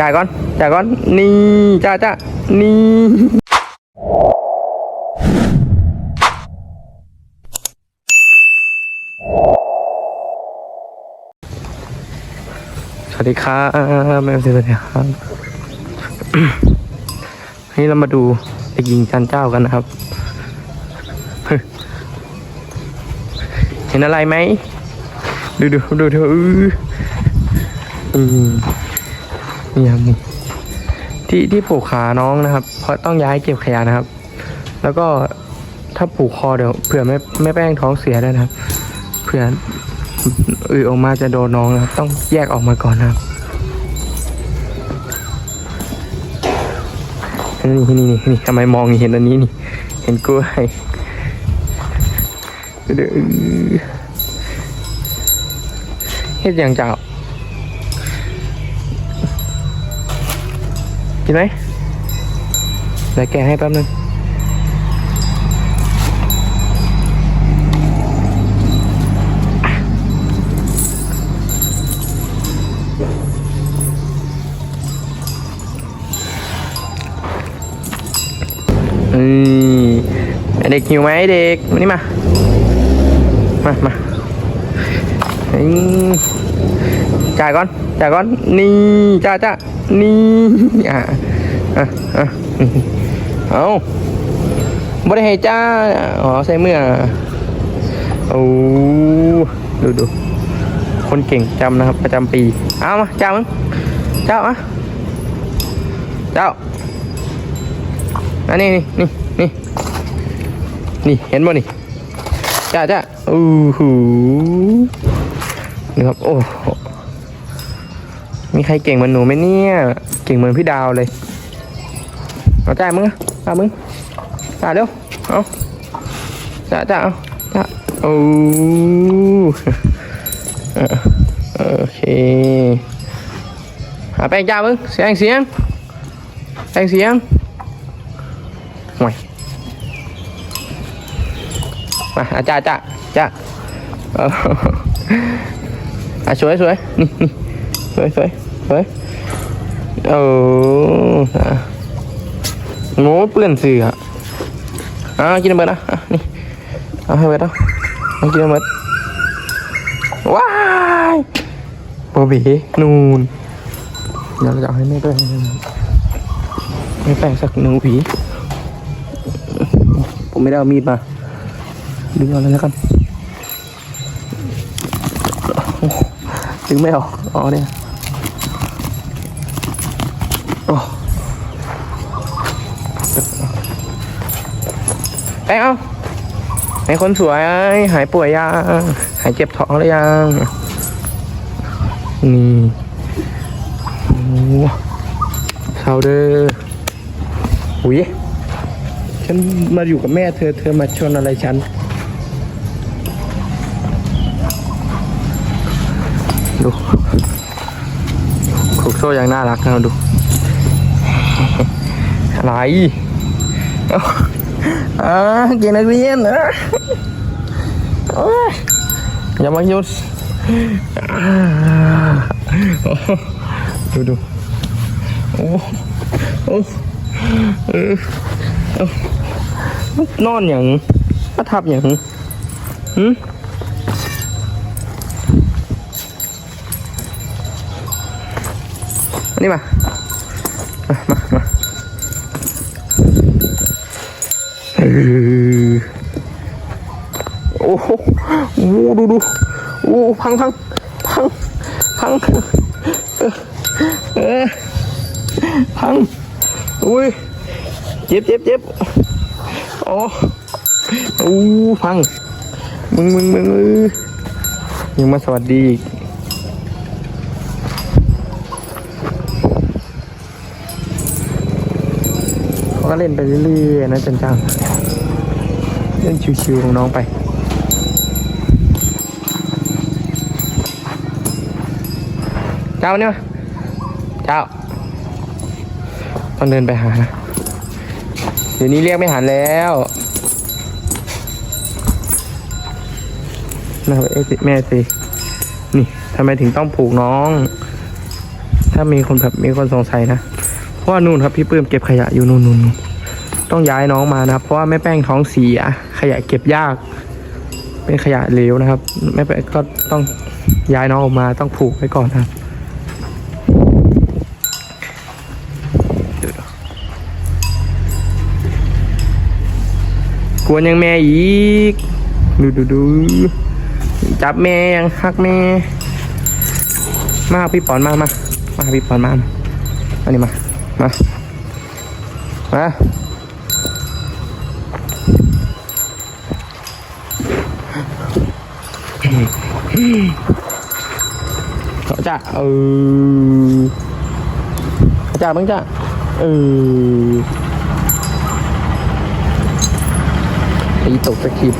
จ่ายก่อนจ่ายก่อนนี่จ้าจ้านี่สวัสดีครับแม่สวัสดีครับวันนี้เรามาดูเด็กหญิงจันเจ้ากันนะครับ เห็นอะไรไหม ดูดูดูดูอืออืม นี่ครับนี่ที่ที่ผูกขาน้องนะครับ เพราะต้องย้ายเก็บขยะนะครับ แล้วก็ถ้าผูกคอเดี๋ยวเผื่อแม่แม่แป้งท้องเสียด้วยนะครับเผื่ออือออกมาจะโดนน้องนะครับ ต้องแยกออกมาก่อนนะครับนี่นี่นี่นี่ทำไมมองเห็นอันนี้นี่ เห็นกล้วยเดี๋ยวอื้อเฮ็ดอย่างเจ้า กินไหมเดี๋ยวแกะให้แป๊บนึงอืมเด็ก นี่อะอะอะเอาบ่ได้ให้จ้าอ๋อใส่เมื่อโอ้ดูดูคนเก่งจำนะครับ ประจำปี เอามาเจ้ามึงเจ้ามาเจ้าอันนี้นี่นี่นี่นี่เห็นบ่นี่จ้าจ้าอู้หูนี่ครับโอ้ มีใครเก่งเหมือนหนูไหมเนี่ย เก่งเหมือนพี่ดาวเลย เอาจ่ายมึงอะจ่ามึงจ่ายเร็ว เอาจ่ายจ่ายเอาจ่าโอ้โอเคหาแป้งจ้ามึง เสียงเสียงแป้งเสียงห่วยมาอาจ้าจ้าจ้าเอออะสวยสวยนี่นี่สวยสวย สวยเออโง่เปื้อนเสืออะกินเบิดอะอะนี่เอาให้เบิดอะเอากินน้ำเบิดว้ายโบบีนูนเดี๋ยวเราจะเอาให้แม่แป้งแม่แป้งสักหนึ่งผีผมไม่ได้เอามีดมาดึงเอาเลยแล้วกันดึงไม่ออกอ๋อเนี่ย แป้งเอาไอ้คนสวยหายป่วยยังหายเจ็บท้องหรือยัง นี่โอ้เศร้าเด้อหุยฉันมาอยู่กับแม่เธอเธอมาชนอะไรฉัน ดูคุกโซ่ยังน่ารักนะดู อะไรอ่าเกนักเรียนนะอยอย่ามาหยุดอ่าโอ้ดูดูโอ้โอ้เออเอานอนอย่างมาทับอย่างหืมนี่มา มา มา มาเออ โอ้โหโอ้ดูดูโอ้พังพังพังพังเออเออพังอุ้ยเจ็บเจ็บเจ็บโอ้โอ้พังมึงมึงมึงเออยังมาสวัสดีอีก ก็เล่นไปเรื่อยๆนะจันจังเล่นชิวๆของน้องไปเจ้าเนี่ยเจ้าต้องเดินไปหานะเดี๋ยวนี้เรียกไม่หันแล้วนะครับเอะสิแม่สิ นี่ทำไมถึงต้องผูกน้อง ถ้ามีคนแบบมีคนสงสัยนะ เพราะว่านู่นครับพี่ปื้มเก็บขยะอยู่นู่นนู่นต้องย้ายน้องมานะครับ เพราะว่าแม่แป้งท้องเสียขยะเก็บยาก เป็นขยะเหลวนะครับแม่แป้งก็ต้องย้ายน้องออกมาต้องผูกไว้ก่อนนะครับกวนยังแม่อีก ดูดูดูจับแม่ยังฮักแม่ มาพี่ปอนมามามาพี่ปอนมามาอันนี้มา มามาเขาจะเออเขาจะบ้างจ้ะเออตีตกสกิป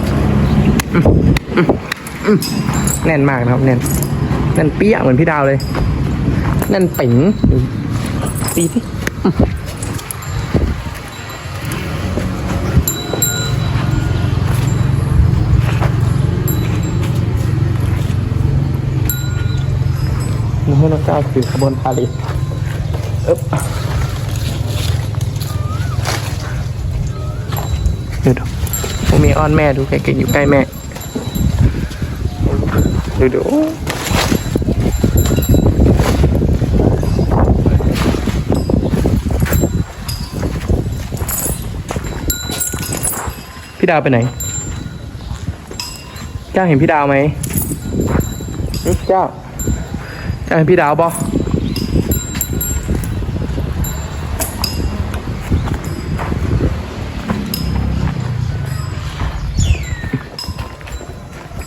แน่นมากนะครับ แน่น แน่นเปี้ยเหมือนพี่ดาวเลย แน่นปิ๋งตีที่ มึงให้น้องก้าวคือขบวนพาลทเอ๊บเดี๋ยวดูผมมีอ้อนแม่ดูแกเก่งอยู่ใกล้แม่ ดูดู พี่ดาวไปไหนเจ้าเห็นพี่ดาวไหมเจ้าเจ้าเห็นพี่ดาวปะ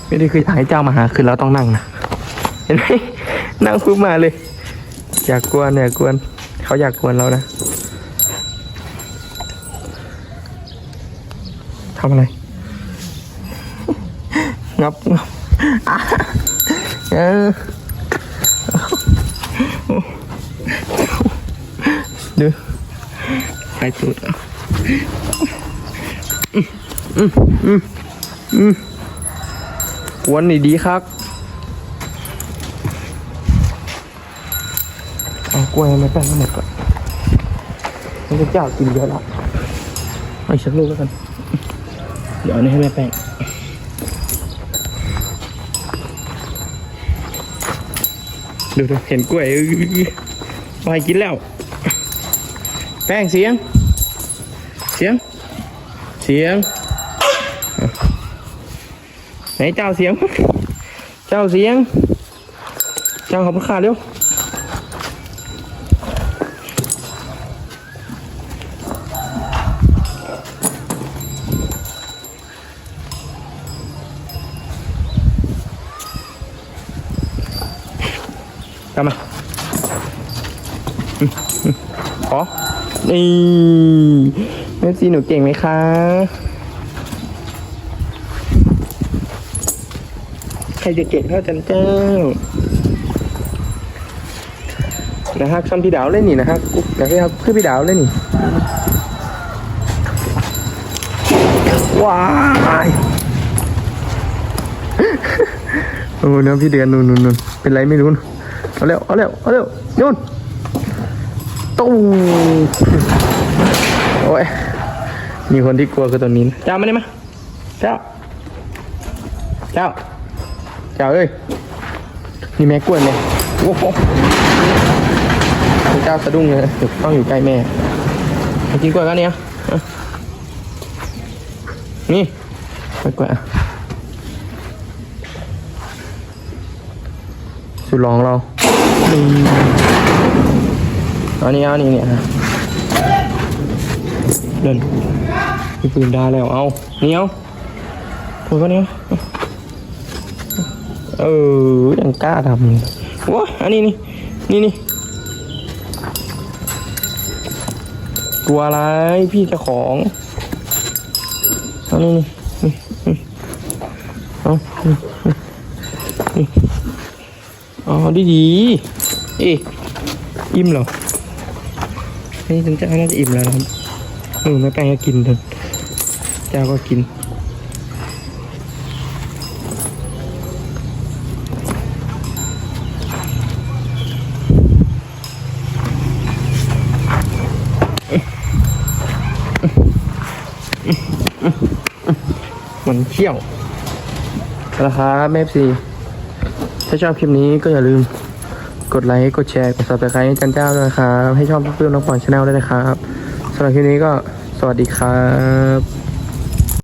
ไม่ได้คืออยากให้เจ้ามาหาคือเราต้องนั่งนะเห็นไหมนั่งปุ๊บมาเลย อยากกวนอยากกวน เขาอยากกวนเรานะำอะไร งับงับเออดูไปสุดอะอืมอืมอืมอืมกวนนี่ดีครับเอากล้วยมาแป้งให้หมดก่อนมันจะเจ้ากินเยอะละเอาอีกสักลูกแล้วกัน ดี๋ยวเอานี้ให้แม่แป้งดูดูเห็นกล้วยไปกินแล้ว แป้งเสียง เสียง เสียง ไหนเจ้าเสียง เจ้าเสียง เจ้าขอบคุณค่ะเร็ว ตามมาอืมอืมขอนี่แม่ซีหนูเก่งไหมคะใครจะเก่งเท่าจันเจ้านะฮะซ้ำพี่ดาวเล่นนี่นะฮะอยากให้ครับคือพี่ดาวเล่นนี่ว้ายโอ้เนื้อพี่เดือนนู่นนู่นเป็นไรไม่รู้ เอาเร็วเอาเร็วเอาเร็วโยนตู้โอ้ยมีคนที่กลัวคือตัวนี้นะเจ้ามาได้ไหมเจ้าเจ้าเจ้าเอ้ยนี่แม่กล้วยไหมโอ้โหเจ้าสะดุ้งเลยต้องอยู่ใกล้แม่ไปกินกล้วยกันเนี่ยอะนี่กล้วยกล้วยอะสุดลองเรา อานี่เอานี่เนี่ยฮะเดินมีปืนไดาแล้ว เอาเนี่เอาถูกก็เนี้ยเออยังกล้าทำว้าอันนี้นี่นี่นี่กลัวอะไรพี่เจ้าของเอานี่นี่นี่นี่เอานี่ อาดีดีเอ๊อิ่มเหรอ นี่ถึงจะน่าจะอิ่มแล้วนะครับเออแม่แป้งก็กินเถอะเจ้าก็กิน มันเขี้ยว ราคาแมพซี ถ้าชอบคลิปนี้ก็อย่าลืมกดไลค์ กดแชร์ กดซับสไครต์ให้จันเจ้าด้วยนะครับ ให้ช่องเพื่อนน้องปอนชาแนลด้วยนะครับสำหรับคลิปนี้ก็สวัสดีครับ